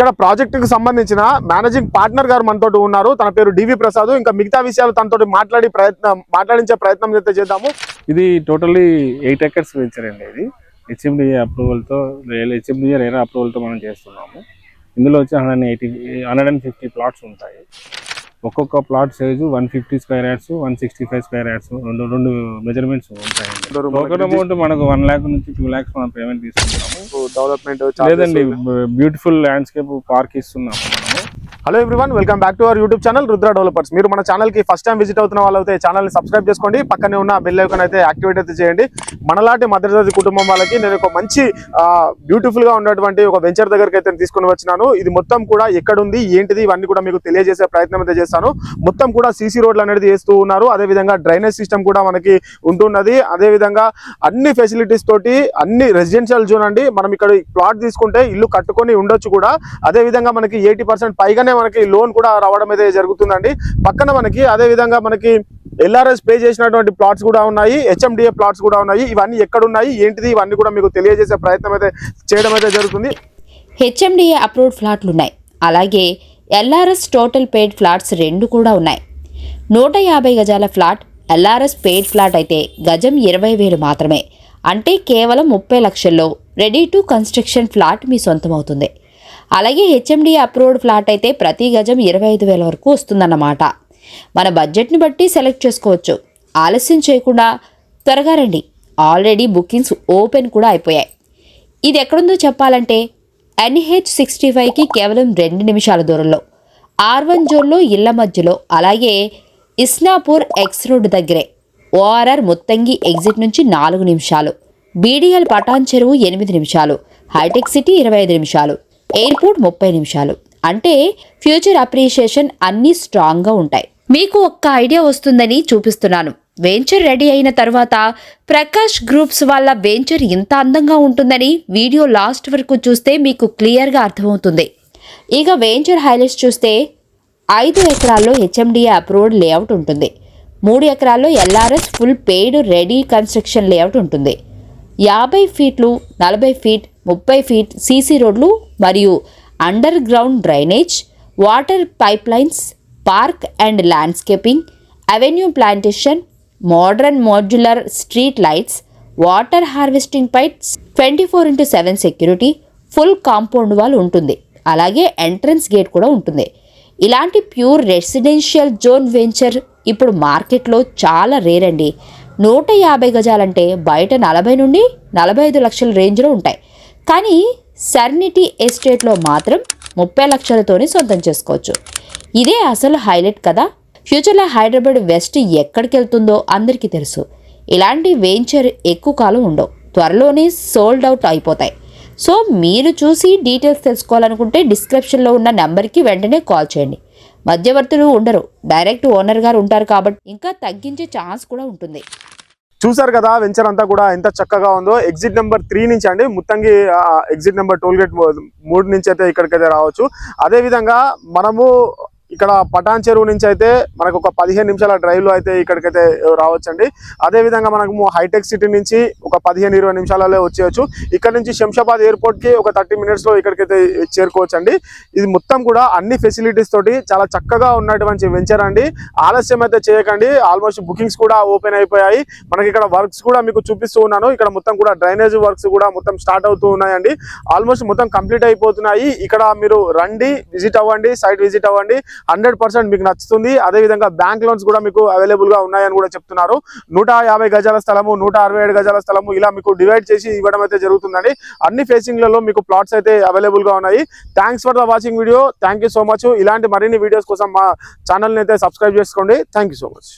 ఇక్కడ ప్రాజెక్టుకు సంబంధించిన మేనేజింగ్ పార్ట్నర్ గారు మనతో ఉన్నారు. తన పేరు డివి ప్రసాద్. ఇంకా మిగతా విషయాలు తనతో మాట్లాడి ప్రయత్నం మాట్లాడించే ప్రయత్నం అయితే చేద్దాము. ఇది టోటల్లీ ఎయిట్ ఎకర్స్ వెంచర్ అండి ఇది. హెచ్ఎండిఏ అప్రూవల్తో హెచ్ఎండిఏ రేరా అప్రూవల్తో మనం చేస్తున్నాము. ఇందులో వచ్చి hundred eighty hundred and fifty plots ఉంటాయి. ఒక్కొక్క plot size one fifty square yards one sixty five square yards రెండు రెండు మెజర్మెంట్స్ ఉంటాయండి టోకెన్ అమౌంట్ మనకు వన్ ల్యాక్ నుంచి టూ ల్యాక్స్ మనం పేమెంట్ తీసుకుంటాము డెవలప్మెంట్ లేదండి బ్యూటిఫుల్ ల్యాండ్స్కేప్ పార్క్ ఇస్తున్నాము. మనము hello everyone welcome back to our YouTube channel Rudra developers మీరు మన ఛానల్కి ఫస్ట్ టైం విజిట్ అవుతున్న వాళ్ళు ఛానల్ ఛానల్ని సబ్స్క్రైబ్ చేసుకోండి. పక్కనే ఉన్న బెల్ ఐకాన్ అయితే యాక్టివేట్ అయితే చేయండి. మనలాంటి మధ్యతరగతి కుటుంబం వాళ్ళకి నేను ఒక మంచి బ్యూటిఫుల్గా ఉన్నటువంటి ఒక వెంచర్ దగ్గరికి అయితే తీసుకుని వచ్చినాను. ఇది మొత్తం కూడా ఎక్కడుంది ఏంటిది ఇవన్నీ కూడా మీకు తెలియజేసే ప్రయత్నం అయితే చేస్తాను. మొత్తం కూడా సీసీ రోడ్లు అనేది వేస్తూ ఉన్నారు. అదే విధంగా డ్రైనేజ్ సిస్టమ్ కూడా మనకి ఉంటున్నది. అదే విధంగా అన్ని ఫెసిలిటీస్ తోటి అన్ని రెసిడెన్షియల్ జోన్ అండి. మనం ఇక్కడ ప్లాట్ తీసుకుంటే ఇల్లు కట్టుకొని ఉండొచ్చు కూడా. అదే విధంగా మనకి ఎయిటీ పర్సెంట్ పైగానే మనకి లోన్ కూడా రావడం అయితే జరుగుతుందండి. పక్కన మనకి అదే విధంగా మనకి ఎల్ఆర్ఎస్ పే చేసినటువంటి ప్లాట్స్ కూడా ఉన్నాయి. హెచ్ఎండిఏ ప్లాట్స్ కూడా ఉన్నాయి. ఇవన్నీ ఎక్కడ ఉన్నాయి ఏంటిది? ఇవన్నీ కూడా మీకు తెలియజేసే ప్రయత్నం అయితే చేయడం అయితే జరుగుతుంది. హెచ్ఎండిఏ అప్రూవ్డ్ ఫ్లాట్లు ఉన్నాయి. అలాగే ఎల్ఆర్ఎస్ టోటల్ పెయిడ్ ఫ్లాట్స్ రెండు కూడా ఉన్నాయి. నూట యాభై గజాల ఫ్లాట్ ఎల్ఆర్ఎస్ పెయిడ్ ఫ్లాట్ అయితే గజం ఇరవై వేలు మాత్రమే. అంటే కేవలం ముప్పై లక్షల్లో రెడీ టు కన్స్ట్రక్షన్ ఫ్లాట్ మీ సొంతమవుతుంది. అలాగే హెచ్ఎండి అప్రూవ్డ్ ఫ్లాట్ అయితే ప్రతి గజం ఇరవై ఐదు వేల వరకు వస్తుందన్నమాట. మన బడ్జెట్ని బట్టి సెలెక్ట్ చేసుకోవచ్చు. ఆలస్యం చేయకుండా త్వరగా రండి. ఆల్రెడీ బుకింగ్స్ ఓపెన్ కూడా అయిపోయాయి. ఇది ఎక్కడుందో చెప్పాలంటే ఎన్హెచ్ సిక్స్టీ ఫైవ్కి కేవలం రెండు నిమిషాల దూరంలో ఆర్ వన్ జోన్లో ఇళ్ళ మధ్యలో అలాగే ఇస్నాపూర్ ఎక్స్ రోడ్ దగ్గరే ఓఆర్ఆర్ ముత్తంగి ఎగ్జిట్ నుంచి నాలుగు నిమిషాలు బీడీఎల్ పటాన్ చెరువు ఎనిమిది నిమిషాలు హైటెక్ సిటీ ఇరవై ఐదు నిమిషాలు ఎయిర్పోర్ట్ ముప్పై నిమిషాలు. అంటే ఫ్యూచర్ అప్రిషియేషన్ అన్నీ స్ట్రాంగ్గా ఉంటాయి. మీకు ఒక్క ఐడియా వస్తుందని చూపిస్తున్నాను. వెంచర్ రెడీ అయిన తర్వాత ప్రకాష్ గ్రూప్స్ వాళ్ళ వెంచర్ ఇంత అందంగా ఉంటుందని వీడియో లాస్ట్ వరకు చూస్తే మీకు క్లియర్గా అర్థమవుతుంది. ఇక వెంచర్ హైలైట్స్ చూస్తే ఐదు ఎకరాల్లో హెచ్ఎండిఏ అప్రూవ్డ్ లేఅవుట్ ఉంటుంది. మూడు ఎకరాల్లో LRS full paid ready construction layout ఉంటుంది. యాభై ఫీట్లు నలభై ఫీట్ ముప్పై ఫీట్ సీసీ రోడ్లు మరియు underground drainage water pipe lines park and landscaping avenue plantation modern modular street lights water harvesting pipes twenty four into seven security full compound wall ఉంటుంది. అలాగే entrance gate కూడా ఉంటుంది. ఇలాంటి ప్యూర్ రెసిడెన్షియల్ జోన్ వెంచర్ ఇప్పుడు మార్కెట్లో చాలా rare అండి. నూట యాభై గజాలంటే బయట నలభై నుండి నలభై ఐదు లక్షల రేంజ్లో ఉంటాయి. కానీ సర్నిటీ ఎస్టేట్లో మాత్రం ముప్పై లక్షలతోనే సొంతం చేసుకోవచ్చు. ఇదే అసలు హైలైట్ కదా. ఫ్యూచర్లో హైదరాబాద్ వెస్ట్ ఎక్కడికి వెళ్తుందో అందరికీ తెలుసు. ఇలాంటి వెంచర్ ఎక్కువ కాలం ఉండవు. త్వరలోనే సోల్డ్ అవుట్ అయిపోతాయి. సో మీరు చూసి డీటెయిల్స్ తెలుసుకోవాలనుకుంటే డిస్క్రిప్షన్లో ఉన్న నెంబర్కి వెంటనే కాల్ చేయండి. మధ్యవర్తులు ఉండరు. డైరెక్ట్ ఓనర్ గారు ఉంటారు కాబట్టి ఇంకా తగ్గించే ఛాన్స్ కూడా ఉంటుంది. చూసారు కదా వెంచర్ అంతా కూడా ఎంత చక్కగా ఉందో. ఎగ్జిట్ నెంబర్ త్రీ నుంచి అండి Muthangi exit number toll gate మూడు నుంచి అయితే ఇక్కడికైతే రావచ్చు. అదే విధంగా మనము ఇక్కడ పటాన్ చెరువు నుంచి అయితే మనకు ఒక పదిహేను నిమిషాల డ్రైవ్లో అయితే ఇక్కడికైతే రావచ్చండి. అదే విధంగా మనము హైటెక్ సిటీ నుంచి ఒక పదిహేను ఇరవై నిమిషాలలో వచ్చేయచ్చు. ఇక్కడ నుంచి శంషాబాద్ ఎయిర్పోర్ట్కి ఒక థర్టీ మినిట్స్లో ఇక్కడికైతే చేరుకోవచ్చు అండి ఇది మొత్తం కూడా అన్ని ఫెసిలిటీస్ తోటి చాలా చక్కగా ఉన్నటువంటి వెంచర్ అండి. ఆలస్యం అయితే చేయకండి. ఆల్మోస్ట్ బుకింగ్స్ కూడా ఓపెన్ అయిపోయాయి. మనకి ఇక్కడ వర్క్స్ కూడా మీకు చూపిస్తూ ఉన్నాను. ఇక్కడ మొత్తం కూడా డ్రైనేజ్ వర్క్స్ కూడా మొత్తం స్టార్ట్ అవుతూ ఉన్నాయండి. ఆల్మోస్ట్ మొత్తం కంప్లీట్ అయిపోతున్నాయి. ఇక్కడ మీరు రండి విజిట్ అవ్వండి సైట్ విజిట్ అవ్వండి. హండ్రెడ్ పర్సెంట్ మీకు నచ్చుతుంది. అదే విధంగా బ్యాంక్ లోన్స్ కూడా మీకు అవైలబుల్గా ఉన్నాయని కూడా చెప్తున్నారు. నూట యాభై గజాల స్థలము నూట అరవై ఏడు గజాల స్థలము ఇలా మీకు డివైడ్ చేసి ఇవ్వడం అయితే జరుగుతుందండి. అన్ని ఫేసింగ్లలో మీకు ప్లాట్స్ అయితే అవైలబుల్గా ఉన్నాయి. Thanks for the watching video. Thank so much. ఇలాంటి మరిన్ని వీడియోస్ కోసం మా ఛానల్ని అయితే సబ్స్క్రైబ్ చేసుకోండి. Thank so much.